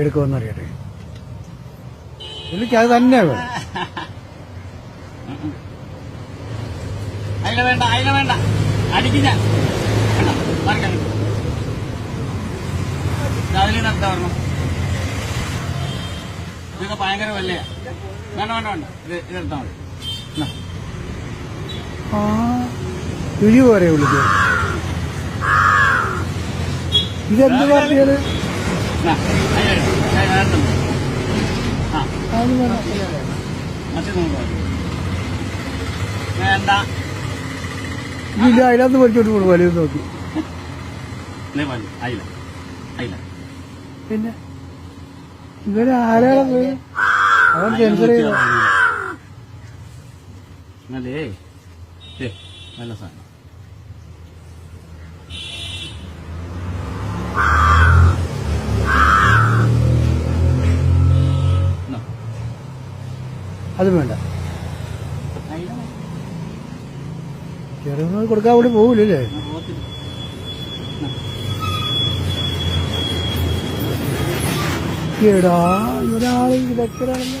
എടുക്കുമെന്ന് അറിയട്ടെ എനിക്ക് അത് തന്നെ വേണം. അതിനെ വേണ്ട അതിനെ വേണ്ട. അടിക്കില്ല. പറഞ്ഞു ഇതൊക്കെ ഭയങ്കര വല്ലയാ വേണ്ട വേണ്ട വേണ്ട. ഇത് ഇതെടുത്താൽ മതി. എന്നാ. ആ പോരെ വിളിക്കുക ഇതെന്ത് പാർട്ടിയാണ്? അതിനകത്ത് പഠിച്ചോട്ട് പോകും വലുത് നോക്കി പിന്നെ ഇവർ ആരാളെ പോയി അവൻ സെൻസർ നല്ല സാധനം അത് വേണ്ട. ചെറുത് കൊടുക്കാൻ വേണ്ടി പോകില്ലല്ലേ. എടാ ഒരാൾ ഇതൊക്കെയാണല്ലോ